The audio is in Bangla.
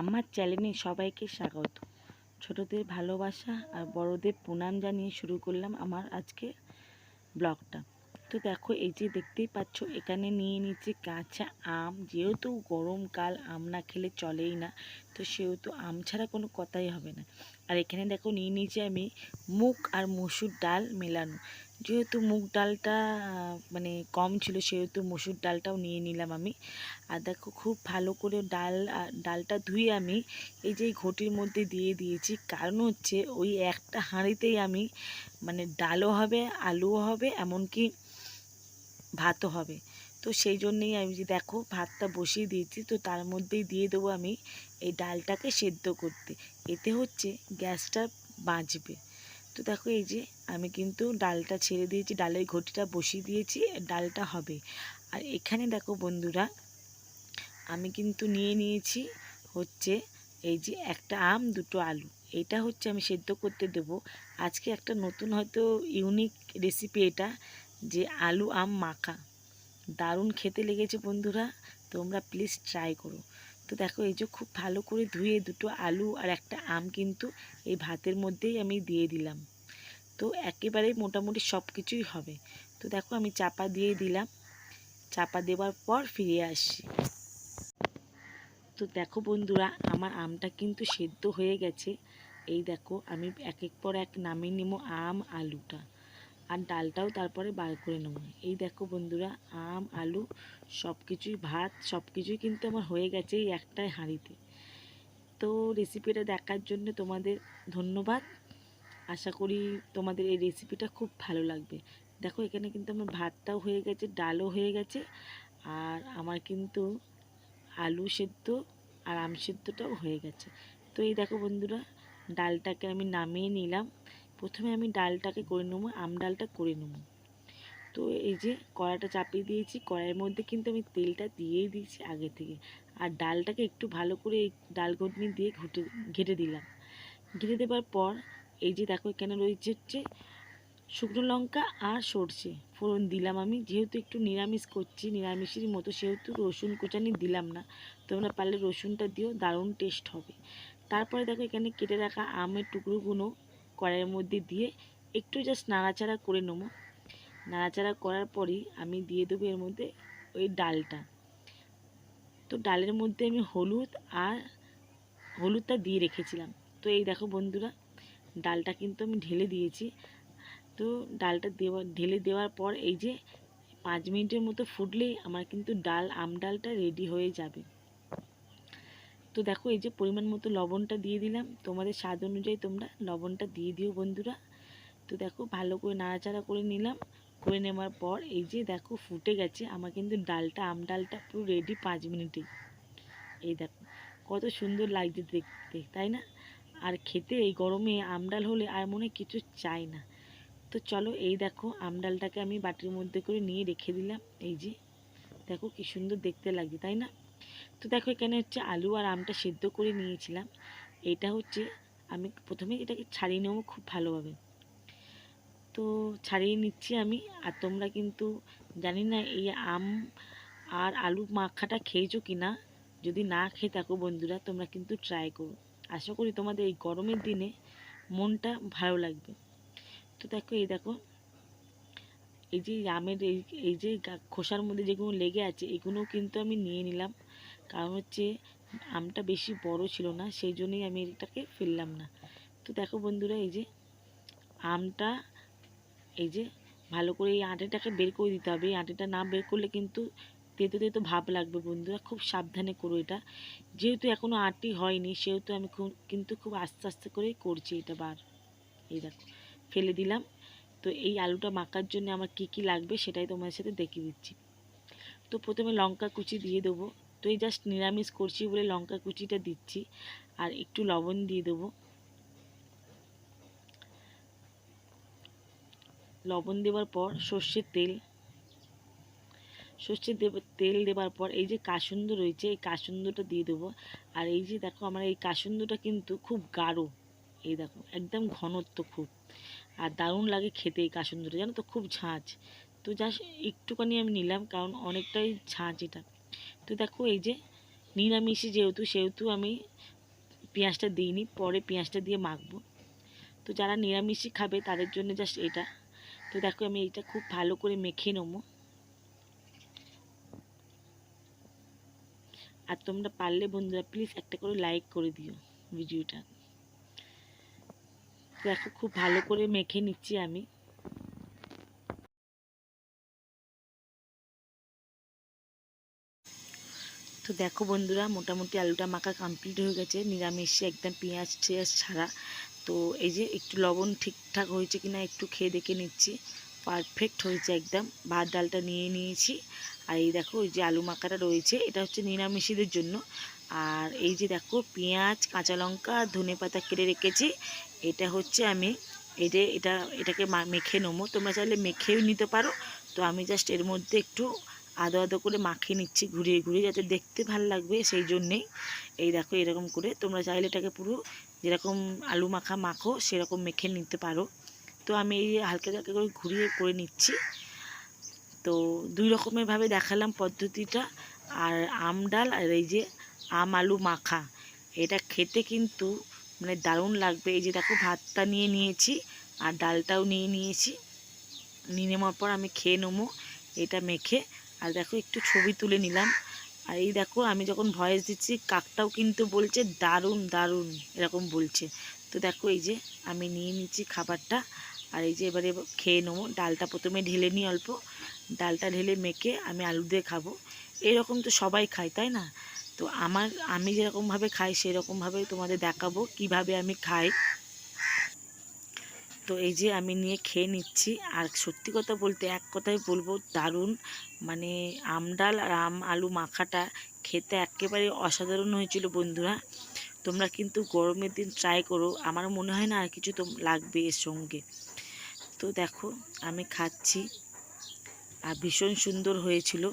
আমার চ্যানেলে সবাইকে স্বাগত। ছোটদের ভালোবাসা আর বড়দের প্রণাম জানিয়ে শুরু করলাম আমার আজকে ব্লগটা। তো দেখো, এই যে দেখতেই পাচ্ছ, এখানে নিয়ে নিচ্ছে কাঁচা আম। যেহেতু গরমকাল, আম না খেলে চলেই না, তো সেহেতু আম ছাড়া কোনো কথাই হবে না। আর এখানে দেখো, নিয়ে নিয়েছি আমি মুগ আর মসুর ডাল মেলানো। যেহেতু মুগ ডালটা মানে কম ছিল, সেহেতু মসুর ডালটাও নিয়ে নিলাম আমি। আর দেখো, খুব ভালো করে ডাল ডালটা ধুয়ে আমি এই যে ঘটির মধ্যে দিয়ে দিয়েছি। কারণ হচ্ছে, ওই একটা হাঁড়িতেই আমি মানে ডালও হবে, আলুও হবে, এমনকি ভাতও হবে। তো সেই জন্যেই আমি যে দেখো, ভাতটা বসিয়ে দিয়েছি, তো তার মধ্যেই দিয়ে দেবো আমি এই ডালটাকে সেদ্ধ করতে। এতে হচ্ছে গ্যাসটা বাঁচবে। তো দেখো, এই যে আমি কিন্তু ডালটা ছেড়ে দিয়েছি, ডালের ঘটিটা বসিয়ে দিয়েছি, ডালটা হবে। আর এখানে দেখো বন্ধুরা, আমি কিন্তু নিয়ে নিয়েছি হচ্ছে এই যে একটা আম, দুটো আলু। এটা হচ্ছে আমি সেদ্ধ করতে দেব। আজকে একটা নতুন হয়তো ইউনিক রেসিপি এটা, যে আলু আম মাখা। দারুণ খেতে লেগেছে বন্ধুরা, তোমরা প্লিজ ট্রাই করো। তো দেখো, এই যে খুব ভালো করে ধুয়ে দুটো আলু আর একটা আম কিন্তু এই ভাতের মধ্যেই আমি দিয়ে দিলাম। তো একেবারে মোটামুটি সব কিছুই হবে। তো দেখো আমি চাপা দিয়ে দিলাম। চাপা দেওয়ার পর ফিরে আসি। তো দেখো বন্ধুরা, আমার আমটা কিন্তু সেদ্ধ হয়ে গেছে। এই দেখো, আমি এক এক পর এক নামিয়ে নেব আম, আলুটা। আর ডালটাও তারপরে বার করে নেব। এই দেখো বন্ধুরা, আম, আলু সব কিছুই ভাত সব কিছুই কিন্তু আমার হয়ে গেছে এই একটাই হাঁড়িতে। তো রেসিপিটা দেখার জন্য তোমাদের ধন্যবাদ। আশা করি তোমাদের এই রেসিপিটা খুব ভালো লাগবে। দেখো, এখানে কিন্তু আমার ভাতটাও হয়ে গেছে, ডালও হয়ে গেছে, আর আমার কিন্তু আলু সেদ্ধ আর আম সেদ্ধটাও হয়ে গেছে। তো এই দেখো বন্ধুরা, ডালটাকে আমি নামিয়ে নিলাম। প্রথমে আমি ডালটাকে করে নেব, আম ডালটা করে নেব। তো এই যে কড়াটা চাপিয়ে দিয়েছি, কড়াইয়ের মধ্যে কিন্তু আমি তেলটা দিয়েই দিয়েছি আগে থেকে। আর ডালটাকে একটু ভালো করে এই ডাল ঘুটনি দিয়ে ঘুটে, ঘেটে দিলাম। ঘেটে দেওয়ার পর এই যে দেখো, এখানে রয়েছে হচ্ছে শুকনো লঙ্কা আর সর্ষে। ফোড়ন দিলাম আমি, যেহেতু একটু নিরামিষ করছি, নিরামিষের মতো সেহেতু রসুন কোচানি দিলাম না। তোমরা পারলে রসুনটা দিও, দারুণ টেস্ট হবে। তারপরে দেখো, এখানে কেটে রাখা আমের টুকরোগুলো কড়াইয়ের মধ্যে দিয়ে একটু জাস্ট নাড়াচাড়া করে নেব। নাড়াচাড়া করার পরই আমি দিয়ে দেবো এর মধ্যে ওই ডালটা। তো ডালের মধ্যে আমি হলুদ আর হলুদটা দিয়ে রেখেছিলাম। তো এই দেখো বন্ধুরা ডালটা কিন্তু আমি ঢেলে দিয়েছি। তো ডালটা দেওয়া, ঢেলে দেওয়ার পর এই যে পাঁচ মিনিটের মতো ফুটলেই আমার কিন্তু ডাল, আম ডালটা রেডি হয়ে যাবে। তো দেখো এই যে পরিমাণ মতো লবণটা দিয়ে দিলাম। তোমাদের স্বাদ অনুযায়ী তোমরা লবণটা দিয়ে দিও বন্ধুরা। তো দেখো ভালো করে নাড়াচাড়া করে নিলাম। করে নেওয়ার পর এই যে দেখো ফুটে গেছে। আমার কিন্তু ডালটা, আম ডালটা পুরো রেডি পাঁচ মিনিটেই এই দেখো কত সুন্দর লাগছে দেখতে, তাই না? আর খেতে এই গরমে আমডাল হলে আর মনে কিছু চাই না। তো চলো এই দেখো আমডালটাকে আমি বাটির মধ্যে করে নিয়ে রেখে দিলাম। এই যে, দেখো কি সুন্দর দেখতে লাগছে, তাই না? তো দেখো এখানে হচ্ছে আলু আর আমটা সেদ্ধ করে নিয়েছিলাম। এটা হচ্ছে আমি প্রথমে এটাকে ছাড়িয়ে নেব খুব ভালোভাবে। তো ছাড়িয়ে নিচ্ছি আমি, আর তোমরা কিন্তু জানি না এই আম আর আলু মাখাটা খেয়েছো কি না যদি না খেয়ে থাকো বন্ধুরা, তোমরা কিন্তু ট্রাই করো। আশা করি তোমাদের এই গরমের দিনে মনটা ভালো লাগবে। তো দেখো, এই দেখো, এই যে আমের, এই এই যে খোসার মধ্যে যেগুলো লেগে আছে, এগুলোও কিন্তু আমি নিয়ে নিলাম। কারণ হচ্ছে আমটা বেশি বড় ছিল না, সেই জন্যই আমি এটাকে ফেললাম না। তো দেখো বন্ধুরা, এই যে আমটা, এই যে ভালো করে এই আঁটিটাকে বের করে দিতে হবে। এই আঁটিটা না বের করলে কিন্তু তেতো তেতো ভাব লাগবে বন্ধুরা, খুব সাবধানে করো এটা। যেহেতু এখনও আঁটি হয়নি, সেহেতু আমি কিন্তু খুব আস্তে আস্তে করেই করছি এটা বার। এই দেখো, ফেলে দিলাম। তো এই আলুটা মাখার জন্য আমার কি কি লাগবে সেটাই তোমাদের সাথে দেখিয়ে দিচ্ছি। তো প্রথমে লঙ্কা কুচি দিয়ে দেবো। তো এই জাস্ট নিরামিষ করছি বলে লঙ্কা কুচিটা দিচ্ছি, আর একটু লবণ দিয়ে দেবো। লবণ দেওয়ার পর সর্ষের তেল সর্ষের দেব, তেল দেওয়ার পর এই যে কাসুন্দ রয়েছে, এই কাসুন্দটা দিয়ে দেবো। আর এই যে দেখো আমার এই কাসুন্দটা কিন্তু খুব গাঢ়। এই দেখো, একদম ঘনত্ব খুব। আর দারুণ লাগে খেতে এই কাসুন্দটা, জানো তো? খুব ঝাঁঝ তো জাস্ট একটুখানি আমি নিলাম, কারণ অনেকটাই ঝাঁঝ এটা। তো দেখো এই যে নিরামিষে যেহেতু, সেহেতু আমি পেঁয়াজটা দিইনি, পরে পেঁয়াজটা দিয়ে মাখবো। তো যারা নিরামিষই খাবে তাদের জন্য জাস্ট এটা। তো দেখো আমি এটা খুব ভালো করে মেখে নেব। আর তোমরা পারলে বন্ধুরা প্লিজ একটা করে লাইক করে দিও ভিডিওটা। দেখো, খুব ভালো করে মেখে নিচ্ছি আমি। তো দেখো বন্ধুরা, মোটামুটি আলুটা মাখা কমপ্লিট হয়ে গেছে। নিরামিষে একদম পেঁয়াজ টেঁয়াজ ছাড়া। তো এই যে একটু লবণ ঠিকঠাক হয়েছে কিনা একটু খেয়ে দেখে নিচ্ছি। পারফেক্ট হয়েছে একদম। ভাত, ডালটা নিয়ে নিয়েছি। আর এই দেখো, ওই যে আলু মাখাটা রয়েছে, এটা হচ্ছে নিরামিষিদের জন্য। আর এই যে দেখো, পেঁয়াজ, কাঁচা লঙ্কা, ধনে পাতা কেটে রেখেছি। এটা হচ্ছে আমি এটা এটা, এটাকে মেখে নেব। তোমরা চাইলে মেখেও নিতে পারো। তো আমি জাস্ট এর মধ্যে একটু আদো আদো করে মাখিয়ে নিচ্ছি ঘুরিয়ে ঘুরিয়ে, যাতে দেখতে ভালো লাগবে সেই জন্যেই। এই দেখো, এরকম করে তোমরা চাইলে এটাকে পুরো যেরকম আলু মাখা মাখো, সেরকম মেখে নিতে পারো। তো আমি এই হালকা হালকা করে ঘুরিয়ে করে নিচ্ছি। তো দুই রকমের ভাবে দেখালাম পদ্ধতিটা। আর আম ডাল আর এই যে আম আলু মাখা, এটা খেতে কিন্তু মানে দারুণ লাগবে। এই যে দেখো, ভাতটা নিয়ে নিয়েছি আর ডালটাও নিয়ে নিয়েছি। নিয়ে নেওয়ার পর আমি খেয়ে নেব এটা মেখে। আর দেখো, একটু ছবি তুলে নিলাম। আর এই দেখো, আমি যখন ভয়েস দিচ্ছি, কাকটাও কিন্তু বলছে, দারুণ দারুণ, এরকম বলছে। তো দেখো, এই যে আমি নিয়ে নিচ্ছি খাবারটা। আর এই যে এবারে খেয়ে নেব। ডালটা প্রথমে ঢেলে নিই অল্প। ডালটা ঢেলে মেখে আমি আলু দিয়ে খাব। এরকম তো সবাই খায়, তাই না? তো আমার, আমি যেরকমভাবে খাই, সেরকমভাবে তোমাদের দেখাবো কীভাবে আমি খাই। তো এই যে আমি নিয়ে খেয়ে নিচ্ছি। আর সত্যি কথা বলতে এক কথাই বলব, দারুণ। মানে আম ডাল আর আম আলু মাখাটা খেতে একেবারে অসাধারণ হয়েছিল বন্ধুরা। তোমরা কিন্তু গরমের দিন ট্রাই করো। আমার মনে হয় না আর কিছু তো লাগবে এর সঙ্গে। তো দেখো আমি খাচ্ছি। আর ভীষণ সুন্দর হয়েছিল।